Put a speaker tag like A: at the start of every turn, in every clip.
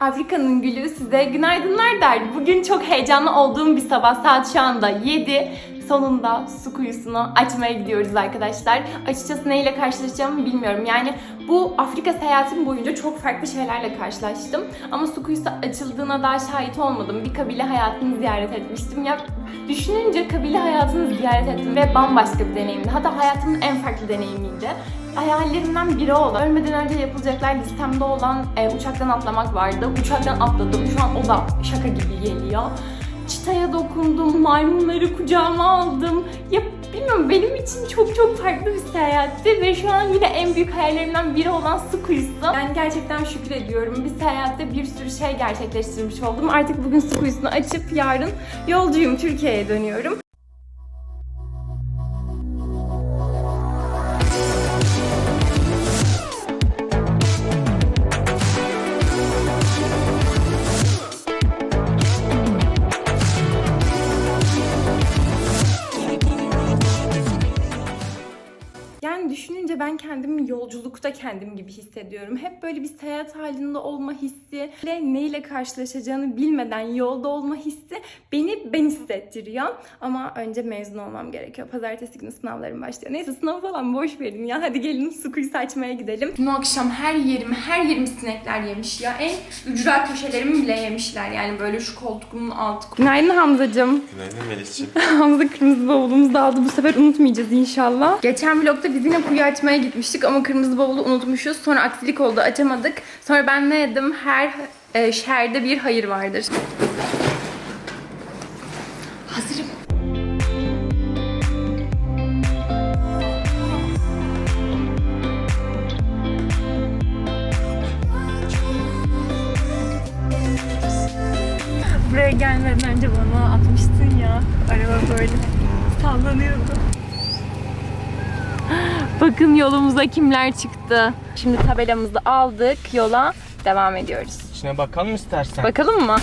A: Afrika'nın gülü size günaydınlar der. Bugün çok heyecanlı olduğum bir sabah. Saat şu anda 7. Sonunda su kuyusunu açmaya gidiyoruz arkadaşlar. Açıkçası neyle karşılaşacağımı bilmiyorum. Yani bu Afrika seyahatim boyunca çok farklı şeylerle karşılaştım. Ama su kuyusu açıldığına daha şahit olmadım. Bir kabile hayatını ziyaret etmiştim. Ya düşününce kabile hayatını ziyaret ettim ve bambaşka bir deneyimdi. Hatta hayatımın en farklı deneyimiydi hayallerimden biri oldu. Ölmeden önce yapılacaklar listemde olan e, uçaktan atlamak vardı. Uçaktan atladım. Şu an o da şaka gibi geliyor. Çitaya dokundum, maymunları kucağıma aldım. Ya bilmiyorum benim için çok çok farklı bir seyahatti ve şu an yine en büyük hayallerimden biri olan su kuyusu. Ben gerçekten şükrediyorum. Bir seyahatte bir sürü şey gerçekleştirmiş oldum. Artık bugün su kuyusunu açıp yarın yolcuyum Türkiye'ye dönüyorum. Ben kendimi yolculukta kendim gibi hissediyorum. Hep böyle bir seyahat halinde olma hissi ve neyle karşılaşacağını bilmeden yolda olma hissi beni ben hissettiriyor. Ama önce mezun olmam gerekiyor. Pazartesi günü sınavlarım başlıyor. Neyse sınav falan boş verin ya. Hadi gelin su kuyusu açmaya gidelim. Bu akşam her yerimi, her yerimi sinekler yemiş ya. En ücra köşelerimi bile yemişler. Yani böyle şu koltuğumun altı. Günaydın Hamzacığım.
B: Günaydın Melis'ciğim.
A: Hamza kırmızı bavulumuzu da aldı. Bu sefer unutmayacağız inşallah. Geçen vlogda biz yine kuyu açmaya gitmiştik ama kırmızı bavulu unutmuşuz. Sonra aksilik oldu açamadık. Sonra ben ne dedim? Her e, şerde bir hayır vardır. Hazırım. Buraya gelmeden önce bana atmıştın ya. Araba böyle sallanıyordu. Bakın yolumuza kimler çıktı. Şimdi tabelamızı aldık. Yola devam ediyoruz.
B: İçine bakalım istersen.
A: Bakalım mı?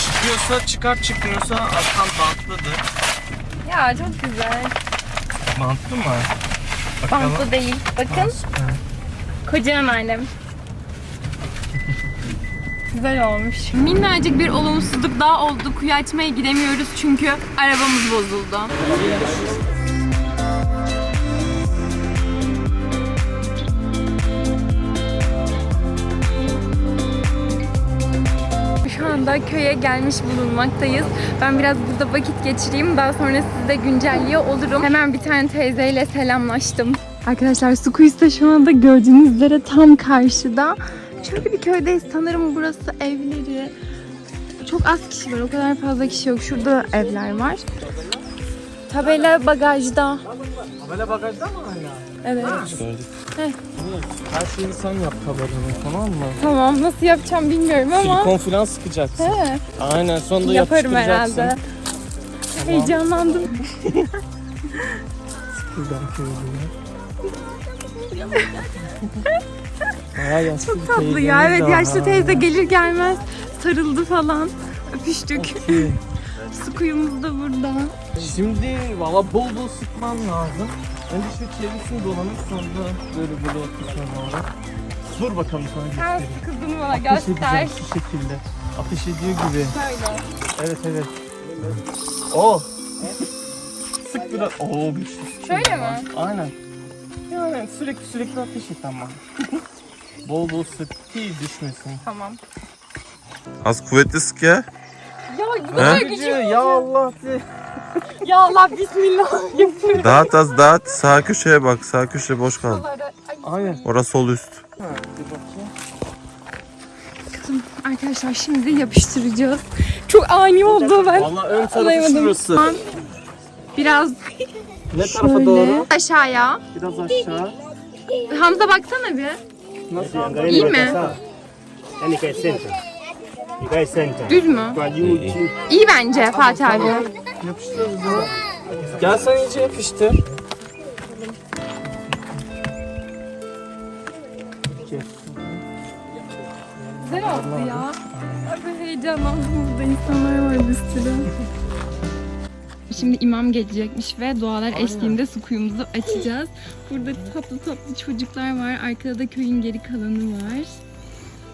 B: Çıkıyorsa çıkar çıkmıyorsa alttan bantlıdır.
A: Ya çok güzel.
B: Bantlı mı? Bakalım.
A: Bantlı değil. Bakın. Kocaman annem. Güzel olmuş. Minnacık bir olumsuzluk daha oldu. Kuyu açmaya gidemiyoruz çünkü arabamız bozuldu. Anda köye gelmiş bulunmaktayız. Ben biraz burada vakit geçireyim. Daha sonra sizi de güncelliyor olurum. Hemen bir tane teyzeyle selamlaştım. Arkadaşlar su kuyusu da şu anda gördüğünüz üzere tam karşıda. Şöyle bir köydeyiz. Sanırım burası evleri. Çok az kişi var. O kadar fazla kişi yok. Şurada evler var. Tabela bagajda.
B: Tabela bagajda mı hala?
A: Evet. Heh.
B: Her şeyi sen yap tabelanın tamam mı?
A: Tamam. Nasıl yapacağım bilmiyorum ama.
B: Silikon falan sıkacaksın.
A: He,
B: Aynen sonunda
A: yaparım
B: yapıştıracaksın.
A: herhalde. Heyecanlandım.
B: Buradan köyüne. Bayağı bir
A: Tatlı ya. Evet yaşlı teyze gelir gelmez sarıldı falan. Öpüştük. Su kuyumuz da burada.
B: Şimdi valla bol bol sıkman lazım. Önce şu çevresini dolanıp sonra böyle böyle atışman lazım. Dur bakalım sana
A: Sen
B: göstereyim.
A: kızını bana
B: Ateş
A: göster.
B: edeceğim şu şekilde. Ateş ediyor gibi.
A: Şöyle.
B: Evet evet. Oh. Sık biraz. Oo bir şey.
A: Şöyle mi?
B: Aynen. Yani sürekli sürekli ateş et ama. bol bol sık ki düşmesin.
A: Tamam.
C: Az kuvvetli sık ya.
A: Ya bu kadar
C: He?
A: gücüm.
B: ya Allah de.
A: Ya Allah bismillah.
C: Dağıt az dağıt. Sağ köşeye bak. Sağ köşe boş kaldı.
A: Ay,
B: Aynen.
C: Orası sol üst.
B: Ha, bir bakayım.
A: Kızım arkadaşlar şimdi yapıştıracağız. Çok ani oldu ben.
B: Valla ön tarafı
A: Anlayamadım.
B: şurası.
A: Biraz
B: Ne tarafa
A: şöyle.
B: doğru?
A: Aşağıya.
B: Biraz aşağı.
A: Hamza baksana bir.
B: Nasıl?
A: İyi mi?
D: Yani.
A: Düz mü? İyi bence Fatih abi.
B: Yapıştırırız ya. Gel sen iyice yapıştır.
A: Güzel oldu ya. Ben heyecanlandım burada insanlar var bir sürü. Şimdi imam gelecekmiş ve dualar eşliğinde su kuyumuzu açacağız. Burada tatlı tatlı çocuklar var. Arkada da köyün geri kalanı var.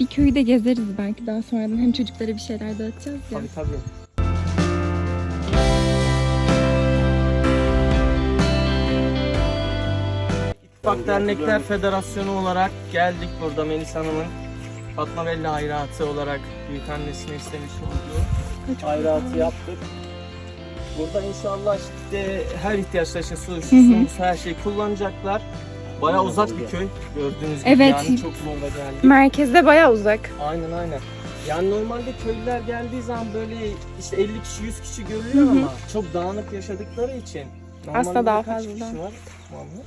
A: Bir köyü de gezeriz belki daha sonradan. Hem çocuklara bir şeyler dağıtacağız ya.
B: Tabii tabii. İttifak Dernekler Federasyonu olarak geldik burada Melis Hanım'ın Fatma Belli hayratı olarak büyük annesine istemiş olduğu hayratı yaptık. Burada inşallah işte her ihtiyaçları için su, su,
A: hı.
B: su, her şeyi kullanacaklar. Bayağı uzak bir köy gördüğünüz gibi
A: Evet.
B: yani çok zorla geldik.
A: Merkezde bayağı uzak.
B: Aynen aynen. Yani normalde köylüler geldiği zaman böyle işte 50 kişi 100 kişi görülüyor ama çok dağınık yaşadıkları için. Normalde
A: Aslında daha
B: kaç
A: fazla.
B: kişi var? Muhammed?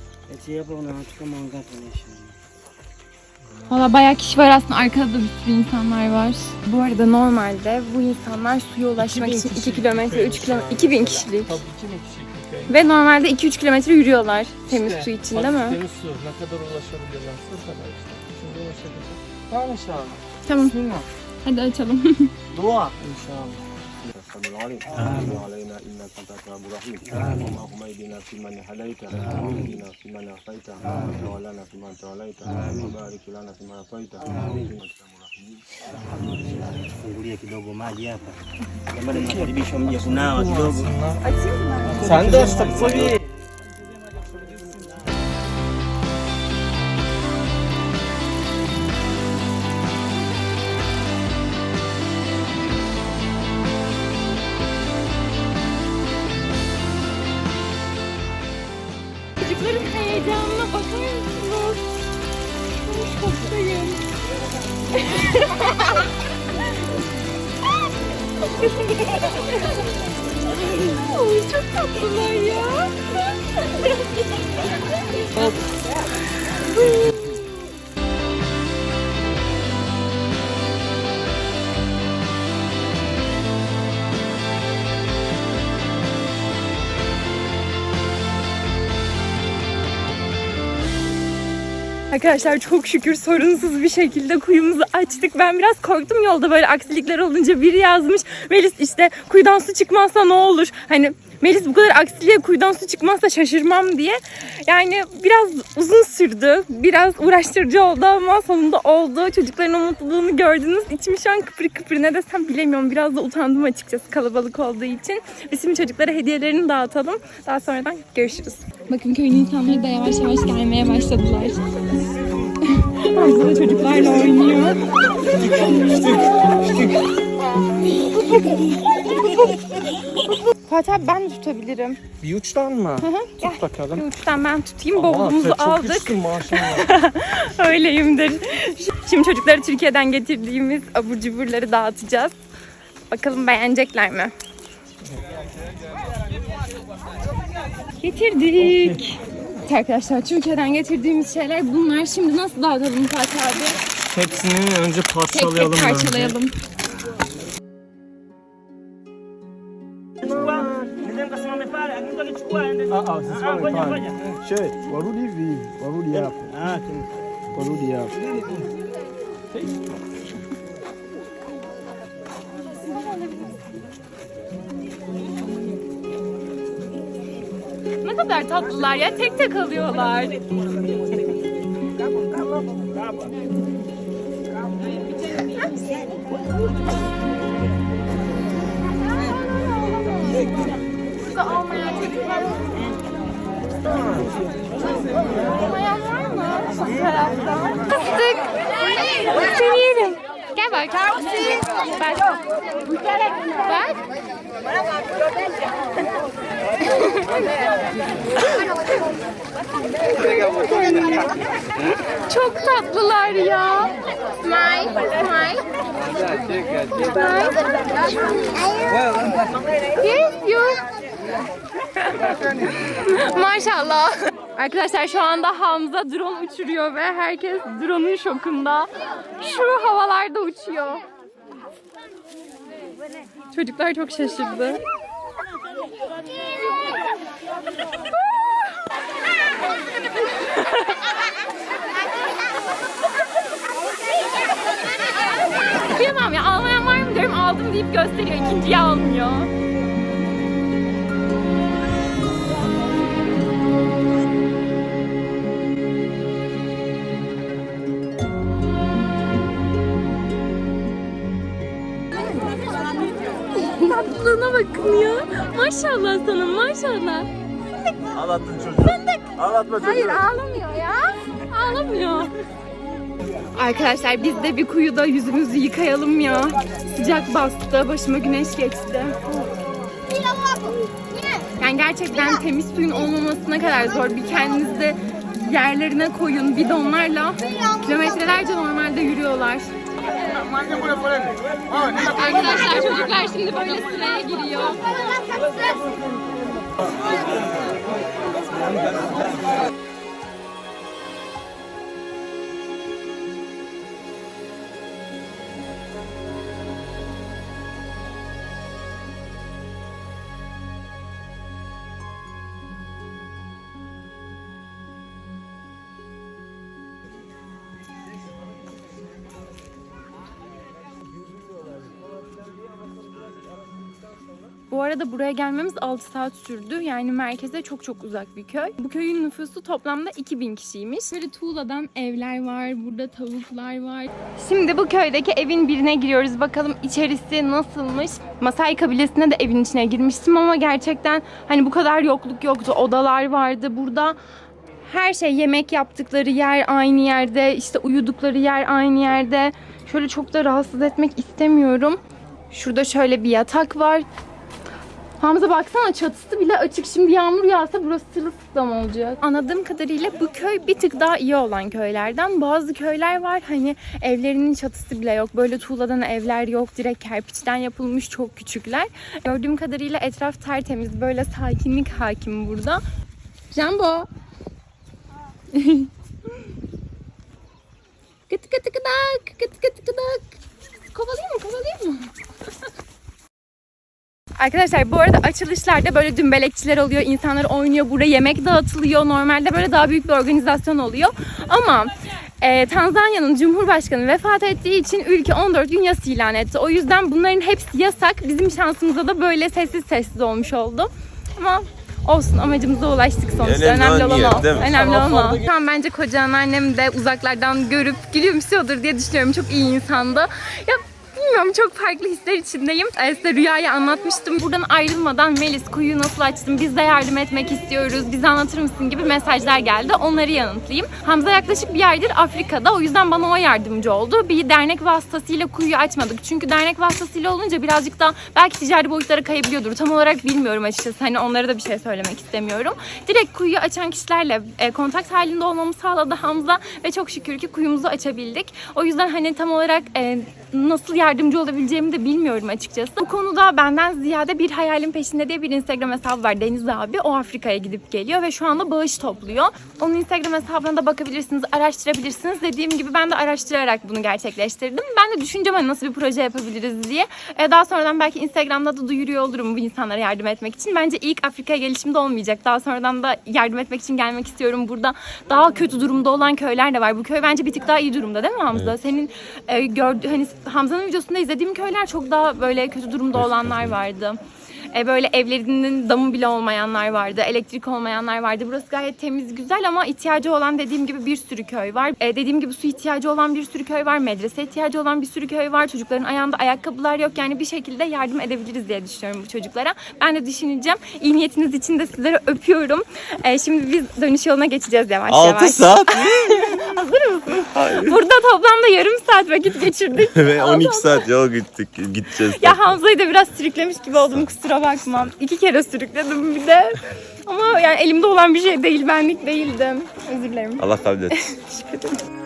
A: Valla bayağı kişi var aslında arkada da bir sürü insanlar var. Bu arada normalde bu insanlar suya ulaşmak
B: 2000
A: için 2
B: kişilik
A: kilometre,
B: köymüş
A: 3 kilometre,
B: yani
A: 2000
B: mesela.
A: kişilik.
B: Tabii 2000 kişilik.
A: Ve normalde 2-3 kilometre yürüyorlar temiz
B: İşte,
A: su için değil mi?
B: Temiz su. Ne kadar ulaşabiliyorlarsa o kadar işte. Şimdi ulaşabilirler. Tamam inşallah.
A: Tamam
B: Bismillah.
A: hadi açalım.
B: Dua inşallah.
E: السميع العليم وتب علينا انك انت التواب الرحيم اللهم اهدنا فيمن هديت واهدنا فيمن عافيت وتولنا فيمن توليت وبارك لنا فيما اعطيت
D: Fungulie kidogo maji hapa. Jamani, mnakaribishwa mje kunawa kidogo.
A: Ay, çok tatlılar ya. Arkadaşlar çok şükür sorunsuz bir şekilde kuyumuzu açtık. Ben biraz korktum yolda böyle aksilikler olunca biri yazmış. Melis işte kuyudan su çıkmazsa ne olur? Hani Melis bu kadar aksiliğe kuyudan su çıkmazsa şaşırmam diye. Yani biraz uzun sürdü. Biraz uğraştırıcı oldu ama sonunda oldu. Çocukların o mutluluğunu gördünüz. İçim şu an kıpır kıpır ne desem bilemiyorum. Biraz da utandım açıkçası kalabalık olduğu için. Biz şimdi çocuklara hediyelerini dağıtalım. Daha sonradan görüşürüz. Bakın köyün insanları da yavaş yavaş gelmeye başladılar. Hamza da çocuklarla oynuyor. Fatih abi ben de tutabilirim.
B: Bir uçtan mı? Tut bakalım.
A: Bir uçtan ben tutayım.
B: Aa,
A: Bavulumuzu
B: çok
A: aldık.
B: maşallah.
A: Öyleyimdir. Şimdi çocukları Türkiye'den getirdiğimiz abur cuburları dağıtacağız. Bakalım beğenecekler mi? Getirdik. Arkadaşlar Türkiye'den getirdiğimiz şeyler bunlar. Şimdi nasıl dağıtalım Fatih abi?
B: Hepsini önce
A: Tek
B: parçalayalım.
A: tek
B: bence.
A: parçalayalım.
D: Nendeni
F: warudi hivi, warudi hapo,
D: Ah,
F: warudi hapo.
A: Ne kadar tatlılar ya. Tek tek alıyorlar. Burada almayan çocuklar Gel bak. Bak. Bak. Çok tatlılar ya. Smile, smile. Smile. Yes, you. Maşallah. Arkadaşlar şu anda Hamza drone uçuruyor ve herkes drone'un şokunda. Şu havalarda uçuyor. Çocuklar çok şaşırdı. Kıyamam ya almayan var mı diyorum aldım deyip gösteriyor ikinciyi almıyor. Ya. Maşallah sana maşallah.
C: Ağlattın çocuğu. Ağlatma çocuğu.
A: Hayır ağlamıyor ya. Ağlamıyor. Arkadaşlar biz de bir kuyuda yüzümüzü yıkayalım ya. Sıcak bastı, başıma güneş geçti. Yani gerçekten temiz suyun olmaması ne kadar zor. Bir kendinizi yerlerine koyun bidonlarla. Kilometrelerce normalde yürüyorlar. Arkadaşlar çocuklar şimdi böyle sıraya giriyor. Bu arada buraya gelmemiz 6 saat sürdü. Yani merkeze çok çok uzak bir köy. Bu köyün nüfusu toplamda 2000 kişiymiş. Böyle tuğladan evler var, burada tavuklar var. Şimdi bu köydeki evin birine giriyoruz. Bakalım içerisi nasılmış. Masai kabilesine de evin içine girmiştim ama gerçekten hani bu kadar yokluk yoktu. Odalar vardı. Burada her şey yemek yaptıkları yer aynı yerde, işte uyudukları yer aynı yerde. Şöyle çok da rahatsız etmek istemiyorum. Şurada şöyle bir yatak var. Hamza baksana çatısı bile açık. Şimdi yağmur yağsa burası sırılsıklam olacak. Anladığım kadarıyla bu köy bir tık daha iyi olan köylerden. Bazı köyler var hani evlerinin çatısı bile yok. Böyle tuğladan evler yok. Direkt kerpiçten yapılmış çok küçükler. Gördüğüm kadarıyla etraf tertemiz. Böyle sakinlik hakim burada. Jambo. Kıt kıt kıdak, kıt kıt kıdak. Kovalayayım mı, kovalayayım mı? Arkadaşlar bu arada açılışlarda böyle dümbelekçiler oluyor, insanlar oynuyor, burada yemek dağıtılıyor. Normalde böyle daha büyük bir organizasyon oluyor. Ama e, Tanzanya'nın Cumhurbaşkanı vefat ettiği için ülke 14 gün yas ilan etti. O yüzden bunların hepsi yasak. Bizim şansımıza da böyle sessiz sessiz olmuş oldu. Ama olsun amacımıza ulaştık sonuçta.
C: Önemli
A: Önemli,
C: olan
A: o. Önemli olan o. An bence koca anneannem de uzaklardan görüp gülümsüyordur diye düşünüyorum. Çok iyi insandı. Ya Bilmiyorum çok farklı hisler içindeyim. Ee, size rüyayı anlatmıştım. Buradan ayrılmadan Melis kuyuyu nasıl açtın? Biz de yardım etmek istiyoruz. Bize anlatır mısın gibi mesajlar geldi. Onları yanıtlayayım. Hamza yaklaşık bir aydır Afrika'da. O yüzden bana o yardımcı oldu. Bir dernek vasıtasıyla kuyuyu açmadık. Çünkü dernek vasıtasıyla olunca birazcık da belki ticari boyutlara kayabiliyordur. Tam olarak bilmiyorum açıkçası. Hani onlara da bir şey söylemek istemiyorum. Direkt kuyuyu açan kişilerle e, kontak halinde olmamı sağladı Hamza ve çok şükür ki kuyumuzu açabildik. O yüzden hani tam olarak e, nasıl yardımcı olabileceğimi de bilmiyorum açıkçası. Bu konuda benden ziyade bir hayalin peşinde diye bir Instagram hesabı var Deniz abi. O Afrika'ya gidip geliyor ve şu anda bağış topluyor. Onun Instagram hesabına da bakabilirsiniz, araştırabilirsiniz. Dediğim gibi ben de araştırarak bunu gerçekleştirdim. Ben de düşüneceğim hani nasıl bir proje yapabiliriz diye. E, daha sonradan belki Instagram'da da duyuruyor olurum bu insanlara yardım etmek için. Bence ilk Afrika'ya gelişimde olmayacak. Daha sonradan da yardım etmek için gelmek istiyorum. Burada daha kötü durumda olan köyler de var. Bu köy bence bir tık daha iyi durumda değil mi Hamza? Senin e, gördüğü hani Hamza'nın videosunda izlediğim köyler çok daha böyle kötü durumda olanlar vardı. E, böyle evlerinin damı bile olmayanlar vardı, elektrik olmayanlar vardı. Burası gayet temiz, güzel ama ihtiyacı olan dediğim gibi bir sürü köy var. E, dediğim gibi su ihtiyacı olan bir sürü köy var, medrese ihtiyacı olan bir sürü köy var. Çocukların ayağında ayakkabılar yok. Yani bir şekilde yardım edebiliriz diye düşünüyorum bu çocuklara. Ben de düşüneceğim. İyi niyetiniz için de sizlere öpüyorum. E, şimdi biz dönüş yoluna geçeceğiz yavaş
C: 6
A: yavaş.
C: saat
A: Hazır mısın? Burada toplamda yarım saat vakit geçirdik.
C: ve 12 saat yol gittik gideceğiz.
A: Ya Hamza'yı da biraz sürüklemiş gibi oldum kusura bakma. İki kere sürükledim bir de. Ama yani elimde olan bir şey değil, benlik değildi. Özür dilerim.
C: Allah kabul etsin.
A: Teşekkür ederim.